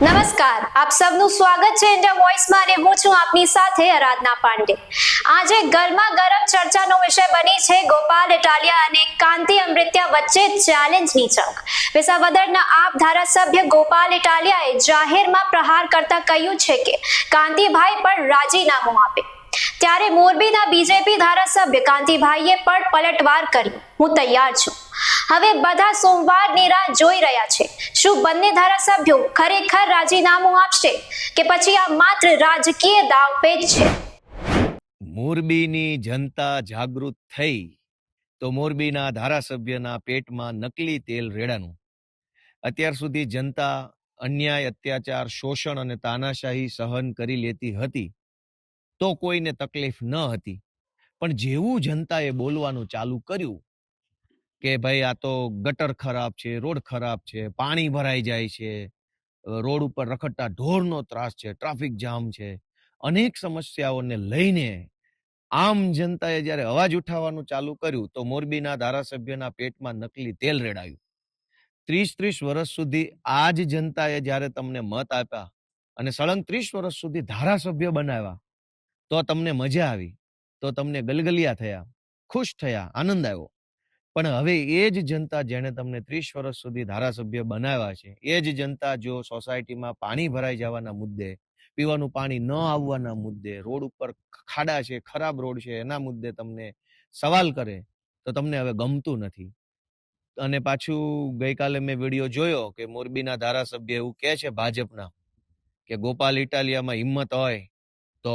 આપ સબનું સ્વાગત છે ઇન્ડિયા વોઇસમાં અને હું છું આપની સાથે આરાધના પાંડે. આજે ગરમા ગરમ ચર્ચાનો વિષય બની છે ગોપાલ, ઇટાલિયા અને કાંતિ અમૃત્યા વચ્ચે ચેલેન્જની જંગ વિસાવદરના આપ ધારાસભ્ય ગોપાલ, ઇટાલિયાએ જાહેરમાં પ્રહાર કરતા કહ્યું છે કે, કાંતિભાઈ પણ રાજીનામું આપે. ત્યારે મોરબીના બીજેપી ધારાસભ્ય કાંતિભાઈએ પણ પલટવાર કર્યું હું તૈયાર છું. હવે બધા સોમવારની રાહ જોઈ રહ્યા છે. શું બંને ધારાસભ્યો ખરેખર રાજીનામું આપશે કે પછી આ માત્ર રાજકીય દાવપેચ છે? મોરબીની જનતા જાગૃત થઈ તો મોરબીના ધારાસભ્યના પેટમાં નકલી તેલ રેડાનું. અત્યાર સુધી જનતા અન્યાય, અત્યાચાર, શોષણ અને તાનાશાહી સહન કરી લેતી હતી તો કોઈને તકલીફ ન હતી. પણ જેવું જનતાએ બોલવાનું ચાલુ કર્યું કે ભાઈ આ તો ગટર ખરાબ છે, રોડ ખરાબ છે, પાણી ભરાઈ જાય છે રોડ ઉપર રખડતા ઢોરનો ત્રાસ છે, ટ્રાફિક જામ છે. અનેક સમસ્યાઓને લઈને આમ જનતાએ જ્યારે અવાજ ઉઠાવવાનું ચાલુ કર્યું તો મોરબીના ધારાસભ્યના પેટમાં નકલી તેલ રેડાયું. ત્રીસ ત્રીસ વર્ષ સુધી આ જ જનતાએ જ્યારે તમને મત આપ્યા અને સળંગ ત્રીસ વર્ષ સુધી ધારાસભ્ય બનાવ્યા તો તમને મજા આવી, તો તમને ગલગલિયા થયા, ખુશ થયા, આનંદ આવ્યો. પણ હવે એ જ જનતા જેણે તમને ત્રીસ વર્ષ સુધી ધારાસભ્ય બનાવ્યા છે, એ જ જનતા જો સોસાયટીમાં પાણી ભરાઈ જવાના મુદ્દે, પીવાનું પાણી ન આવવાના મુદ્દે, રોડ ઉપર ખાડા છે, ખરાબ રોડ છે, એના મુદ્દે તમને સવાલ કરે, તો તમને હવે ગમતું નથી. અને પાછું ગઈકાલે મેં વીડિયો જોયો કે મોરબીના ધારાસભ્ય એવું કહે છે ભાજપના કે ગોપાલ ઇટાલિયામાં હિંમત હોય તો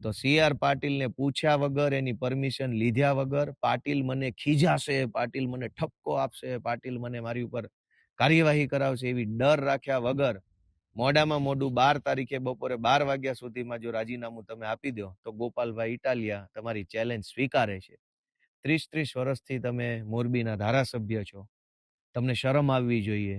તો સી આર પાટીલને પૂછ્યા વગર, એની પરમિશન લીધ્યા વગર, પાટીલ મને ખીજાશે, પાટીલ મને ઠપકો આપશે, પાટીલ મને મારી ઉપર કાર્યવાહી કરાવશે, એવી ડર રાખ્યા વગર મોડામાં મોડું બાર તારીખે બપોરે બાર વાગ્યા સુધીમાં જો રાજીનામું તમે આપી દો, તો ગોપાલભાઈ ઇટાલિયા તમારી ચેલેન્જ સ્વીકારે છે. ત્રીસ ત્રીસ વર્ષથી તમે મોરબીના ધારાસભ્ય છો. તમને શરમ આવવી જોઈએ.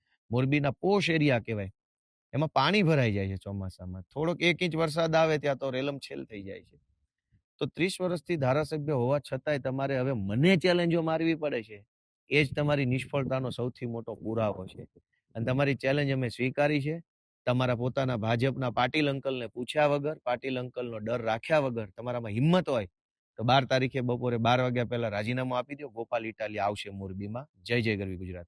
મોરબીના પોશ એરિયા કહેવાય. એમાં પાણી ભરાઈ જાય છે ચોમાસામાં. થોડોક એક ઇંચ વરસાદ આવે ત્યાં તો રેલમ છેલ થઈ જાય છે. તો ત્રીસ વર્ષથી ધારાસભ્ય હોવા છતાંય તમારે હવે મને ચેલેન્જો મારવી પડે છે. એ જ તમારી નિષ્ફળતાનો સૌથી મોટો પુરાવો છે. અને તમારી ચેલેન્જ અમે સ્વીકારી છે. તમારા પોતાના ભાજપના પાટીલ અંકલને પૂછ્યા વગર, પાટીલ અંકલનો ડર રાખ્યા વગર તમારામાં હિંમત હોય તો બાર તારીખે બપોરે બાર વાગ્યા પહેલા રાજીનામું આપી દો. ગોપાલ ઇટાલી આવશે મોરબીમાં. જય જય ગરવી ગુજરાત.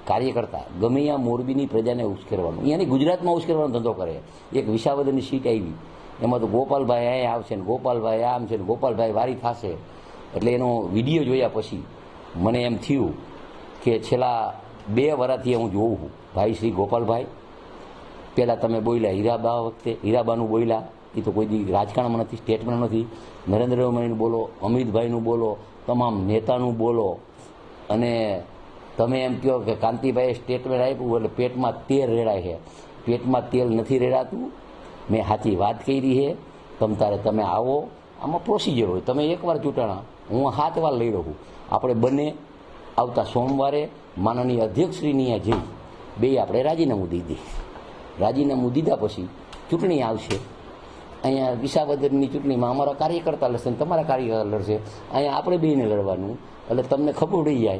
કાર્યકર્તા ગમે ત્યાં મોરબીની પ્રજાને ઉશ્કેરવાનું. અહીંયાની ગુજરાતમાં ઉશ્કેરવાનો ધંધો કરે. એક વિસાવદરની સીટ આવી. એમાં તો ગોપાલભાઈ અહીંયા આવશે ને ગોપાલભાઈ આમ છે ને ગોપાલભાઈ વારી થશે. એટલે એનો વીડિયો જોયા પછી મને એમ થયું કે છેલ્લા બે વરાથી હું જોઉં છું. ભાઈ શ્રી ગોપાલભાઈ પહેલાં તમે બોલ્યા હીરાબા વખતે, હીરાબાનું બોલ્યા. એ તો કોઈ દી રાજકારણમાં નથી, સ્ટેટમાં નથી. નરેન્દ્ર મોદીનું બોલો, અમિતભાઈનું બોલો, તમામ નેતાનું બોલો. અને તમે એમ કહો કે કાંતિભાઈએ સ્ટેટમેન્ટ આપ્યું એટલે પેટમાં તેલ રેડાય છે. પેટમાં તેલ નથી રેડાતું. મેં સાચી વાત કરી છે. તમ તારે તમે આવો. આમાં પ્રોસિજર હોય. તમે એકવાર ચૂંટાણા. હું સાત વાર લઈ રહું. આપણે બંને આવતા સોમવારે માનનીય અધ્યક્ષશ્રીની જઈ. બે આપણે રાજીનામું દીધી રાજીનામું દીધા પછી ચૂંટણી આવશે. અહીંયા વિસાવદરની ચૂંટણીમાં અમારા કાર્યકર્તા લડશે તમારા કાર્યકર્તા લડશે. અહીંયા આપણે બેને લડવાનું. એટલે તમને ખબર પડી જાય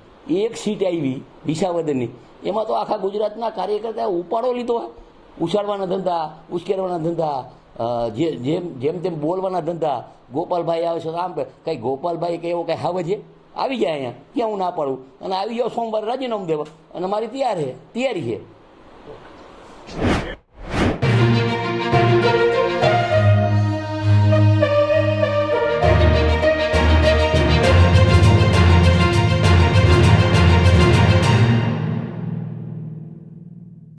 એક સીટ આવી વિસાવદરની. એમાં તો આખા ગુજરાતના કાર્યકર્તાએ ઉપાડો લીધો ઉછાળવાના ધંધા, ઉશ્કેરવાના ધંધા જે, જેમ જેમ તેમ બોલવાના ધંધા. ગોપાલભાઈ આવે છે આમ કંઈ ગોપાલભાઈ કે એવો કંઈ હાવે છે આવી જાય અહીંયા. ક્યાં હું ના પાડું? અને આવી જાઓ સોમવારે રાજીનામું દેવા. અને મારી તૈયાર છે તૈયારી છે